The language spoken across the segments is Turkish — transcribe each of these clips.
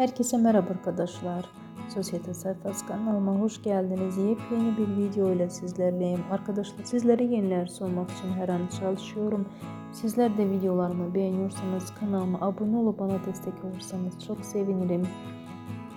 Herkese merhaba arkadaşlar. Sosyete sayfası kanalıma hoş geldiniz. Yepyeni bir video ile sizlerleyim. Arkadaşlar sizlere yeniler sunmak için her an çalışıyorum. Sizler de videolarımı beğeniyorsanız kanalıma abone olup bana destek olursanız çok sevinirim.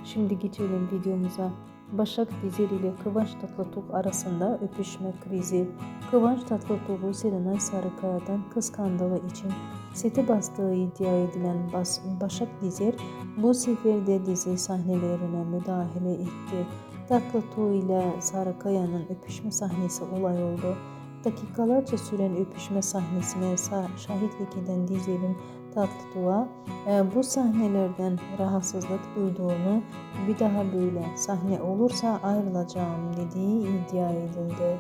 Şimdi geçelim videomuza. Başak Dizer ile Kıvanç Tatlıtuğ arasında öpüşme krizi. Kıvanç Tatlıtuğ'u Serenay Sarıkaya'dan kıskandığı için seti bastığı iddia edilen Bas Başak Dizer bu sefer de dizi sahnelerine müdahale etti. Tatlıtuğ ile Sarıkaya'nın öpüşme sahnesi olay oldu. Dakikalarca süren öpüşme sahnesine sa- şahitlik eden Dizer'in Tatlıtuğ'a e, bu sahnelerden rahatsızlık duyduğunu bir daha böyle sahne olursa ayrılacağım dediği iddia edildi.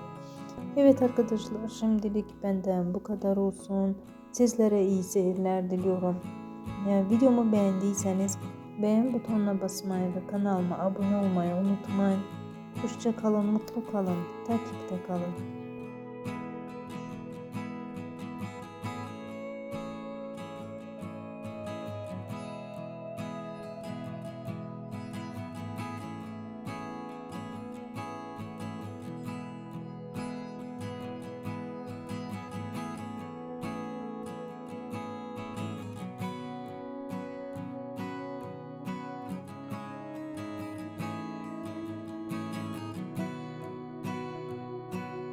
Evet arkadaşlar şimdilik benden bu kadar olsun. Sizlere iyi seyirler diliyorum. Yani videomu beğendiyseniz beğen butonuna basmayı ve kanalıma abone olmayı unutmayın. Hoşça kalın, mutlu kalın, takipte kalın.